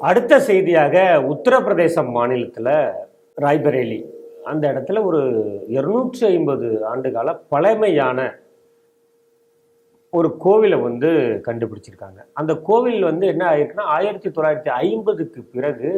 அடுத்த செய்தியாக உத்தரப்பிரதேச மாநிலத்தில் ராய்பரேலி. அந்த இடத்துல ஒரு இருநூற்றி ஐம்பது ஆண்டுகால பழமையான ஒரு கோவிலை வந்து கண்டுபிடிச்சிருக்காங்க. அந்த கோவில் வந்து என்ன ஆயிருக்குன்னா ஆயிரத்தி தொள்ளாயிரத்தி ஐம்பதுக்கு பிறகு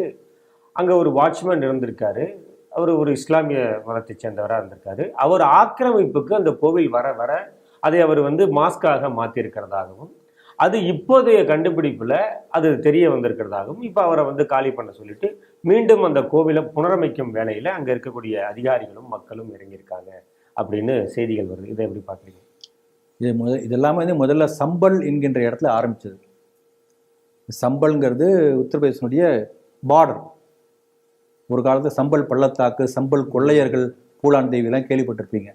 அங்கே ஒரு வாட்ச்மேன் இருந்திருக்காரு. அவர் ஒரு இஸ்லாமிய மதத்தை சேர்ந்தவராக இருந்திருக்காரு. அவர் ஆக்கிரமிப்புக்கு அந்த கோவில் வர வர அதை அவர் வந்து மாஸ்காக மாற்றிருக்கிறதாகவும் அது இப்போதைய கண்டுபிடிப்பில் அது தெரிய வந்திருக்கிறதாகவும் இப்போ அவரை வந்து காலி பண்ண சொல்லிட்டு மீண்டும் அந்த கோவிலை புனரமைக்கும் வேலையில் அங்கே இருக்கக்கூடிய அதிகாரிகளும் மக்களும் இறங்கியிருக்காங்க அப்படின்னு செய்திகள் வருது. இதை எப்படி பார்க்குறீங்க? இது முத இதெல்லாமே வந்து முதல்ல சம்பல் என்கின்ற இடத்துல ஆரம்பித்தது சம்பல்ங்கிறது உத்தரப்பிரதேசனுடைய பார்டர் ஒரு காலத்தில் சம்பல் பள்ளத்தாக்கு சம்பல் கொள்ளையர்கள் பூலான் தேவிலாம் கேள்விப்பட்டிருப்பீங்க.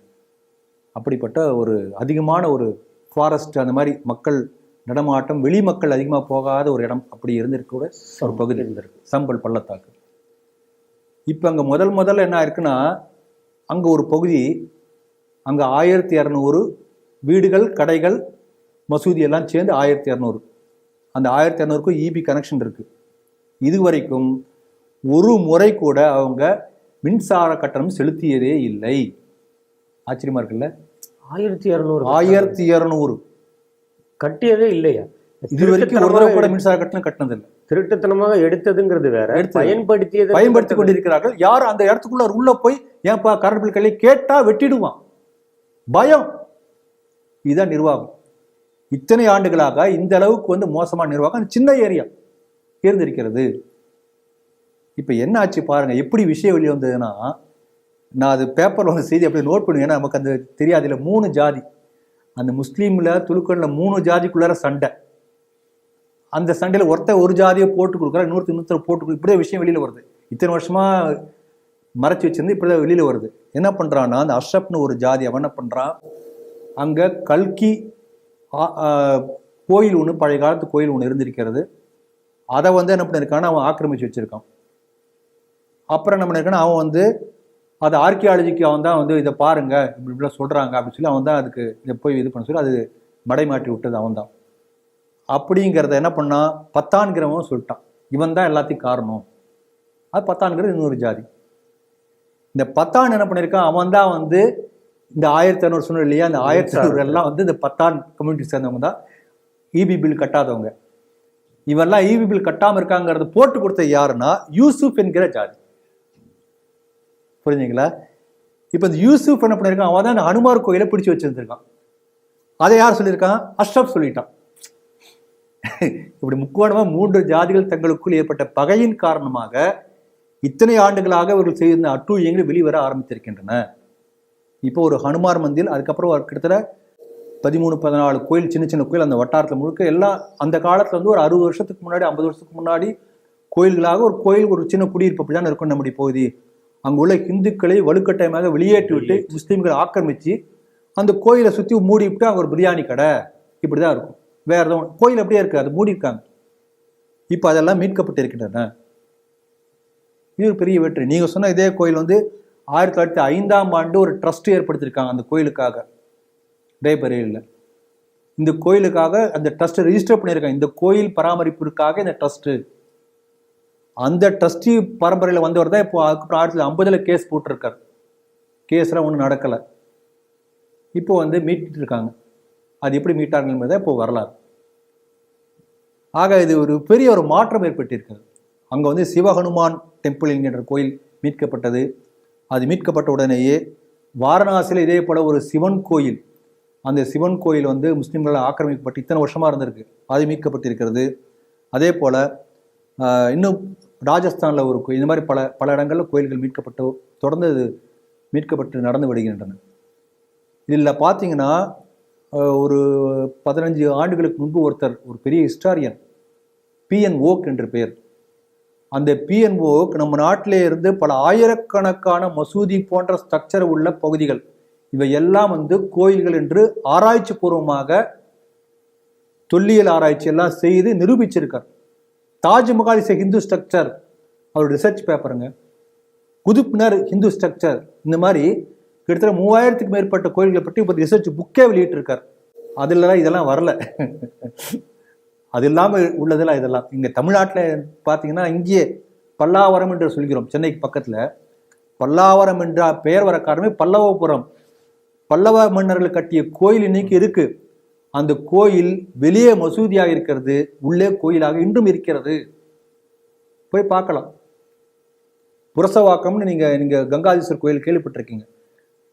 அப்படிப்பட்ட ஒரு அதிகமான ஒரு ஃபாரஸ்ட் அந்த மாதிரி மக்கள் நடமாட்டம் வெளி மக்கள் அதிகமாக போகாத ஒரு இடம் அப்படி இருந்திருக்கூட ஒரு பகுதி. இருந்திருக்கு. சம்பல் பள்ளத்தாக்கு. இப்போ அங்கே முதல் முதல்ல என்ன ஆயிருக்குன்னா அங்கே ஒரு பகுதி அங்கே ஆயிரத்தி இரநூறு வீடுகள் கடைகள் மசூதி எல்லாம் சேர்ந்து ஆயிரத்தி இரநூறு அந்த ஆயிரத்தி இரநூறுக்கும் இபி கனெக்ஷன் இருக்கு. இது வரைக்கும் ஒரு முறை கூட அவங்க மின்சார கட்டணம் செலுத்தியதே இல்லை. ஆச்சரியமா இருக்குல்ல? ஆயிரத்தி இரநூறு ஆயிரத்தி இரநூறு கட்டியதே இல்லையா? இது வரைக்கும் ஒரு கூட மின்சார கட்டணம் கட்டினதில்லை. திருட்டுத்தனமாக எடுத்ததுங்கிறது வேற. பயன்படுத்தியது பயன்படுத்தி கொண்டிருக்கிறார்கள். யார் அந்த இடத்துக்குள்ள உள்ள போய் ஏன்பா கரண்ட் பில் கல்லை கேட்டா வெட்டிடுவான்? பயம். இதுதான் நிர்வாகம். இத்தனை ஆண்டுகளாக இந்த அளவுக்கு வந்து மோசமான நிர்வாகம். சின்ன ஏரியா. இருந்திருக்கிறது இப்ப என்ன ஆச்சு பாருங்க. எப்படி விஷயம் வெளியே வந்ததுன்னா நான் அது பேப்பர்ல வந்து செய்தி அப்படியே நோட் பண்ணுவேன். நமக்கு அந்த தெரியாது இல்ல மூணு ஜாதி. அந்த முஸ்லீமில் துலுக்கனில் மூணு ஜாதிக்குள்ளார சண்டை. அந்த சண்டையில் ஒருத்த ஒரு ஜாதியை போட்டு கொடுக்குறா இன்னொருத்தர் இன்னொருத்தர் போட்டு கொடு- விஷயம் வெளியில் வருது. இத்தனை வருஷமாக மறைச்சி வச்சிருந்து இப்படிதான் வெளியில் வருது. என்ன பண்ணுறான்னா அந்த அஷ்ரப்னு ஒரு ஜாதி அவன் என்ன பண்ணுறான் அங்கே கல்கி ஆ- கோயில் ஒன்று பழைய காலத்து கோயில் ஒன்று இருந்திருக்கிறது. அதை வந்து என்ன பண்ணியிருக்கான்னு அவன் ஆக்கிரமிச்சு வச்சுருக்கான். அப்புறம் என்ன பண்ணியிருக்கான்னா அவன் வந்து அது ஆர்கியாலஜிக்கு அவன் தான் வந்து இதை பாருங்க இப்படி இப்படிலாம் சொல்றாங்க அப்படின்னு சொல்லி அவன் தான் அதுக்கு இதை போய் இது பண்ண சொல்லி அது மடை மாற்றி விட்டது அவன் தான். அப்படிங்கிறத என்ன பண்ணான் பத்தான்கிறவன் சொல்லிட்டான். இவன் தான் எல்லாத்தையும் காரணம். அது பத்தான்கிறது இன்னொரு ஜாதி. இந்த பத்தான் என்ன பண்ணியிருக்கான்? அவன் தான் வந்து இந்த ஆயிரத்தி இரநூறு சொன்ன இல்லையா? அந்த ஆயிரத்தி இரநூறு எல்லாம் வந்து இந்த பத்தான் கம்யூனிட்டி சேர்ந்தவங்க தான். இபி பில் கட்டாதவங்க. இவெல்லாம் இபி பில் கட்டாம இருக்காங்கிறது போட்டு கொடுத்த யாருன்னா யூசுப் என்கிற ஜாதி. புரிஞ்சுங்களா? இப்போ இந்த யூசுஃப் என்ன பண்ணியிருக்கான் அவன் தான் இந்த ஹனுமார் கோயிலை பிடிச்சி வச்சிருந்திருக்கான். அதை யார் சொல்லியிருக்கான்? அஷ்ரப் சொல்லிட்டான். இப்படி முக்கோணமாக மூன்று ஜாதிகள் தங்களுக்குள் ஏற்பட்ட பகையின் காரணமாக இத்தனை ஆண்டுகளாக இவர்கள் செய்திருந்த அட்டூழியங்கள் வெளிவர ஆரம்பித்திருக்கின்றன. இப்போ ஒரு ஹனுமார் மந்தில் அதுக்கப்புறம் ஒரு கிட்டத்தட்ட பதிமூணு பதினாலு கோயில் சின்ன சின்ன கோயில் அந்த வட்டாரத்தில் முழுக்க எல்லாம் அந்த காலத்துல வந்து ஒரு அறுபது வருஷத்துக்கு முன்னாடி ஐம்பது வருஷத்துக்கு முன்னாடி கோயில்களாக ஒரு கோயில் ஒரு சின்ன குடியிருப்பு அப்படிதான் இருக்கும் நம்முடைய பகுதி அங்க உள்ள இந்துக்களை வலுக்கட்டாயமாக வெளியேற்றி. விட்டு முஸ்லீம்களை ஆக்கிரமிச்சு அந்த கோயிலை சுத்தி மூடி விட்டு அங்க ஒரு பிரியாணி கடை. இப்படிதான் இருக்கும். வேற எதுவும் கோயில் அப்படியே இருக்கு. அது மூடி இருக்காங்க இப்போ அதெல்லாம் மீட்கப்பட்டிருக்கின்றன இது ஒரு பெரிய வெற்றி. நீங்க சொன்ன இதே கோயில் வந்து ஆயிரத்தி தொள்ளாயிரத்தி ஐந்தாம் ஆண்டு ஒரு ட்ரஸ்ட் ஏற்படுத்தியிருக்காங்க அந்த கோயிலுக்காக. டேபரேலில் இந்த கோயிலுக்காக அந்த ட்ரஸ்ட் ரெஜிஸ்டர் பண்ணியிருக்காங்க. இந்த கோயில் பராமரிப்பிற்காக இந்த ட்ரஸ்ட் அந்த ட்ரஸ்டி பரம்பரையில் வந்தவர் தான் இப்போ அதுக்கப்புறம் ஆயிரத்தி தொள்ளாயிரத்தி கேஸ் போட்டிருக்காரு. கேஸ்லாம் ஒன்றும் நடக்கலை. இப்போ வந்து மீட்டு இருக்காங்க. அது எப்படி மீட்டார்கள் இப்போ வரலாறு. ஆக இது ஒரு பெரிய ஒரு மாற்றம் ஏற்பட்டிருக்கிறது அங்கே வந்து சிவஹனுமான் டெம்பிள் என்கின்ற கோயில் மீட்கப்பட்டது. அது மீட்கப்பட்ட உடனேயே வாரணாசியில் இதே போல் ஒரு சிவன் கோயில். அந்த சிவன் கோயில் வந்து முஸ்லீம்களால் ஆக்கிரமிக்கப்பட்டு இத்தனை வருஷமாக இருந்திருக்கு. அது மீட்கப்பட்டிருக்கிறது. அதே போல் இன்னும் ராஜஸ்தானில் ஒரு கோயில் இந்த மாதிரி பல பல இடங்களில் கோயில்கள் மீட்கப்பட்டு தொடர்ந்து மீட்கப்பட்டு நடந்து வருகின்றன. இதில் பார்த்தீங்கன்னா ஒரு பதினஞ்சு ஆண்டுகளுக்கு முன்பு ஒருத்தர் ஒரு பெரிய ஹிஸ்டாரியன் பிஎன் ஓக் என்று பெயர். அந்த பிஎன் ஓக் நம்ம நாட்டிலே இருந்து பல ஆயிரக்கணக்கான மசூதி போன்ற ஸ்ட்ரக்சர் உள்ள பகுதிகள். இவை எல்லாம் வந்து கோயில்கள் என்று ஆராய்ச்சி பூர்வமாக தொல்லியல் ஆராய்ச்சி எல்லாம் செய்து நிரூபிச்சிருக்கார். தாஜ்மஹால் இஸ் ஹிந்து ஸ்ட்ரக்சர் அவரோட ரிசர்ச் பேப்பருங்க குதுப்னர் ஹிந்து ஸ்ட்ரக்சர் இந்த மாதிரி கிட்டத்தட்ட மூவாயிரத்துக்கு மேற்பட்ட கோயில்களை பற்றி இப்போ ரிசர்ச் புக்கே வெளியிட்டிருக்கார். அதுலலாம் இதெல்லாம் வரல. அது இல்லாமல் உள்ளதெல்லாம் இதெல்லாம். இங்கே தமிழ்நாட்டில் பார்த்தீங்கன்னா இங்கேயே பல்லாவரம் என்று சொல்கிறோம். சென்னைக்கு பக்கத்தில். பல்லாவரம் என்ற பெயர் வர காரணமே பல்லவபுரம். பல்லவ மன்னர்கள் கட்டிய கோயில் இன்னைக்கு இருக்குது அந்த கோயில் வெளியே மசூதியாக இருக்கிறது உள்ளே கோயிலாக இன்றும் இருக்கிறது. போய் பார்க்கலாம். புரசவாக்கம்னு நீங்க நீங்க கங்காதீஸ்வர் கோயில் கேள்விப்பட்டிருக்கீங்க.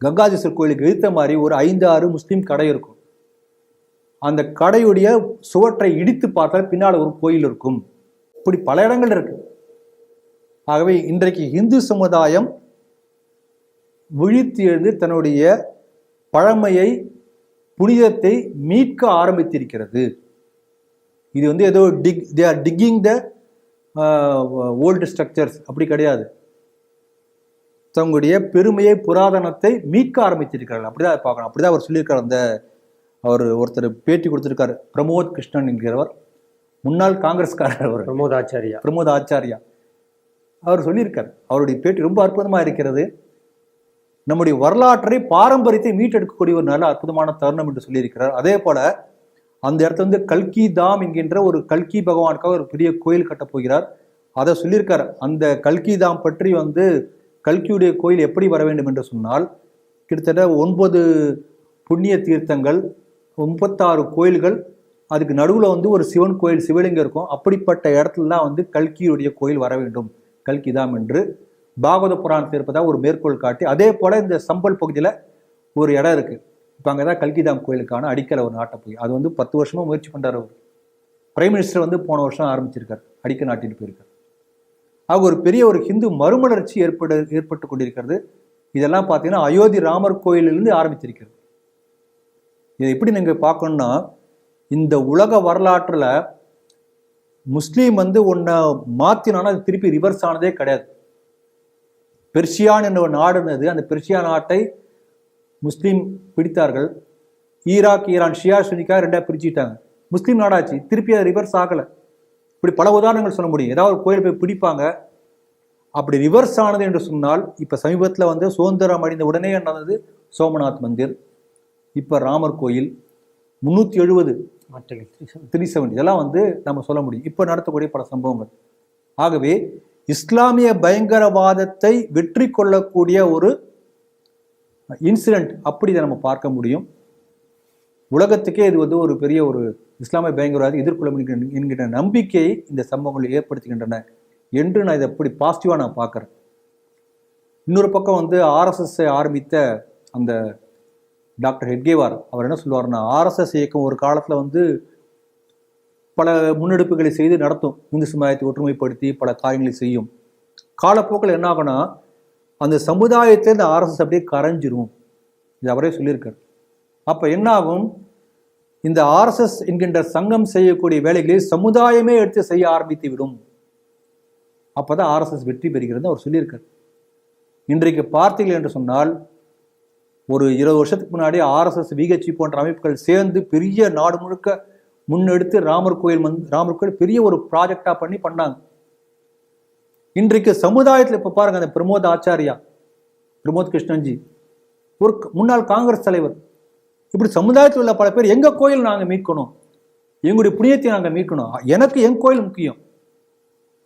கங்காதீஸ்வர் கோயிலுக்கு இழுத்த மாதிரி ஒரு ஐந்து ஆறு முஸ்லீம் கடை இருக்கும். அந்த கடையுடைய சுவற்றை இடித்து பார்த்தால் பின்னால் ஒரு கோயில் இருக்கும். இப்படி பல இடங்கள் இருக்கு. ஆகவே இன்றைக்கு இந்து சமுதாயம் விழித்து எழுந்து தன்னுடைய பழமையை புனிதத்தை மீட்க ஆரம்பித்திருக்கிறது. இது வந்து ஏதோ dig they are digging the old structures அப்படி கிடையாது. தங்களுடைய பெருமையை புராதனத்தை மீட்க ஆரம்பித்திருக்கிறார்கள். அப்படிதான் பார்க்கணும். அப்படிதான் அவர் சொல்லியிருக்கார். அந்த அவர் ஒருத்தர் பேட்டி கொடுத்திருக்காரு. பிரமோத் கிருஷ்ணன் என்கிறவர். முன்னாள் காங்கிரஸ்காரர் அவர். பிரமோத் ஆச்சாரியா பிரமோத் ஆச்சாரியா அவர் சொல்லியிருக்கார். அவருடைய பேட்டி ரொம்ப அற்புதமா இருக்கிறது. நம்முடைய வரலாற்றை பாரம்பரியத்தை மீட்டெடுக்கக்கூடிய ஒரு நல்ல அற்புதமான தருணம் என்று சொல்லியிருக்கிறார். அதே போல அந்த இடத்துல வந்து கல்கி தாம் என்கின்ற ஒரு கல்கி பகவானுக்காக ஒரு பெரிய கோயில் கட்டப் போகிறார். அதை சொல்லியிருக்கார். அந்த கல்கி தாம் பற்றி வந்து கல்கியுடைய கோயில் எப்படி வர வேண்டும் என்று சொன்னால் கிட்டத்தட்ட ஒன்பது புண்ணிய தீர்த்தங்கள் முப்பத்தாறு கோயில்கள் அதுக்கு நடுவில் வந்து ஒரு சிவன் கோயில் சிவலிங்கம் இருக்கும். அப்படிப்பட்ட இடத்துல தான் வந்து கல்கியுடைய கோயில் வர வேண்டும். கல்கிதாம் என்று. பாகவத புராணத்தில் இருப்பதாக ஒரு மேற்கோள் காட்டி அதே போல இந்த சம்பல் பகுதியில் ஒரு இடம் இருக்கு. இப்போ அங்கே தான் கல்கிதாம் கோயிலுக்கான அடிக்கலை ஒரு நாட்டை போய். அது வந்து பத்து வருஷமா முயற்சி பண்ணுறாரு அவர். பிரைம் மினிஸ்டர் வந்து போன வருஷம் ஆரம்பிச்சிருக்கார். அடிக்க நாட்டிட்டு போயிருக்கார். ஆக ஒரு பெரிய ஒரு ஹிந்து மறுமலர்ச்சி ஏற்பட ஏற்பட்டு கொண்டிருக்கிறது. இதெல்லாம் பார்த்தீங்கன்னா அயோத்தி ராமர் கோயிலிருந்து ஆரம்பிச்சிருக்கிறது. இதை எப்படி நீங்கள் பார்க்கணும்னா இந்த உலக வரலாற்றில் முஸ்லீம் வந்து ஒன்றை மாற்றினாலும் அது திருப்பி ரிவர்ஸ் ஆனதே கிடையாது. பெர்ஷியான் என்ற ஒரு நாடு இருந்தது அந்த பெர்ஷியா நாட்டை முஸ்லீம் பிடித்தார்கள். ஈராக் ஈரான் ஷியா சுனிக்கா ரெண்டா பிரிச்சுட்டாங்க முஸ்லீம் நாடாச்சு. திருப்பி அது ரிவர்ஸ் ஆகலை. இப்படி பல உதாரணங்கள் சொல்ல முடியும். ஏதாவது ஒரு கோயில் போய் பிடிப்பாங்க. அப்படி ரிவர்ஸ் ஆனது என்று சொன்னால் இப்போ சமீபத்தில் வந்து சுதந்திரம் அடைந்த உடனே நடந்தது? சோமநாத் மந்திர் இப்போ ராமர் கோயில் முந்நூற்றி எழுபது த்ரீ செவன்டி இதெல்லாம் வந்து நம்ம சொல்ல முடியும். இப்போ நடத்தக்கூடிய பல சம்பவங்கள். ஆகவே இஸ்லாமிய பயங்கரவாதத்தை வெற்றி கொள்ளக்கூடிய ஒரு இன்சிடென்ட் அப்படி இதை நம்ம பார்க்க முடியும். உலகத்துக்கே இது வந்து ஒரு பெரிய ஒரு இஸ்லாமிய பயங்கரவாதம் எதிர்கொள்ள என்கிற நம்பிக்கையை இந்த சம்பவங்கள் ஏற்படுத்துகின்றன என்று நான் இதை எப்படி பாசிட்டிவாக நான் பார்க்குறேன். இன்னொரு பக்கம் வந்து ஆர்எஸ்எஸ்ஸை ஆரம்பித்த அந்த டாக்டர் ஹெட்கேவார் அவர் என்ன சொல்லுவார்னா ஆர்எஸ்எஸ் இயக்கம் ஒரு காலத்தில் வந்து பல முன்னெடுப்புகளை செய்து நடத்தும். இந்து சமுதாயத்தை ஒற்றுமைப்படுத்தி பல காரியங்களை செய்யும். காலப்போக்கில் என்ன ஆகும்னா அந்த சமுதாயத்தை இந்த ஆர்எஸ்எஸ் அப்படியே கரைஞ்சிரும். இது அவரே சொல்லியிருக்கார். அப்போ என்ன ஆகும் இந்த ஆர்எஸ்எஸ் என்கின்ற சங்கம் செய்யக்கூடிய வேலைகளை சமுதாயமே எடுத்து செய்ய ஆரம்பித்து விடும். அப்போ தான் ஆர்எஸ்எஸ் வெற்றி பெறுகிறது அவர் சொல்லியிருக்கார். இன்றைக்கு பார்த்தீர்கள் என்று சொன்னால் ஒரு இருபது வருஷத்துக்கு முன்னாடி ஆர்எஸ்எஸ் விகச்சி போன்ற அமைப்புகள் சேர்ந்து பெரிய நாடு முழுக்க முன்னெடுத்து ராமர் கோயில் வந்து ராமர் கோயில் பெரிய ஒரு ப்ராஜெக்டா பண்ணி பண்ணாங்க. இன்றைக்கு சமுதாயத்தில் இப்ப பாருங்க அந்த பிரமோத் ஆச்சாரியா பிரமோத் கிருஷ்ணன்ஜி ஒரு முன்னாள் காங்கிரஸ் தலைவர். இப்படி சமுதாயத்தில் உள்ள பல பேர் எங்க கோயில் நாங்க மீட்கணும்? எங்களுடைய புண்ணியத்தை நாங்க மீட்கணும்? எனக்கு என் கோயில் முக்கியம்.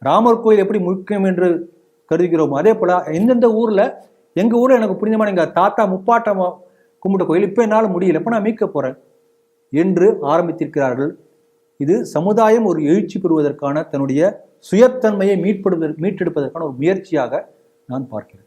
ராமர் கோயில் எப்படி முக்கியம் என்று கருதுகிறோம் அதே போல எந்தெந்த ஊர்ல எங்க ஊர்ல எனக்கு புனிதமான எங்க தாத்தா முப்பாட்டம் கும்பிட்ட கோயில் இப்ப என்னால முடியல. இப்ப நான் மீட்க போறேன். என்று ஆரம்பித்திருக்கிறார்கள். இது சமுதாயம் ஒரு எழுச்சி பெறுவதற்கான தன்னுடைய சுயத்தன்மையை மீட்படுவதற்கு மீட்டெடுப்பதற்கான ஒரு முயற்சியாக நான் பார்க்கிறேன்.